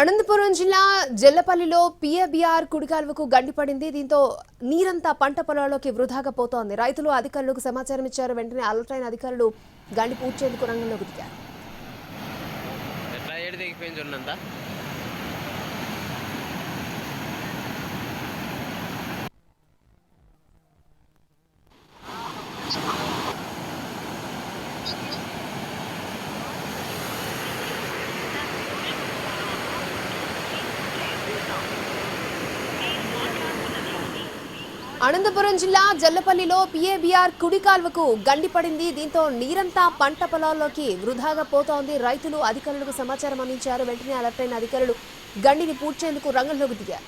అనంతపురం జిల్లా జల్లపల్లిలో పిఏబిఆర్ కుడికాల్వకు గండిపడింది దీంతో నీరంతా పంట పొలాల్లోకి వృధాగా పోతోంది. రైతులు అధికారులకు సమాచారం ఇచ్చారు. వెంటనే అలర్ట్ అయిన అధికారులు గండి పూడ్చేందుకు రంగంలోకి దిగారు. Thank you. అనంతపురం జిల్లా జల్లపల్లిలో పిఏబిఆర్ కుడి కాల్వకు గండిపడింది దీంతో నీరంతా పంట పొలాల్లోకి వృధాగా పోతోంది. రైతులు అధికారులకు సమాచారం అందించారు. వెంటనే అలర్ట్ అయిన అధికారులు గండిని పూడ్చేందుకు రంగంలోకి దిగారు.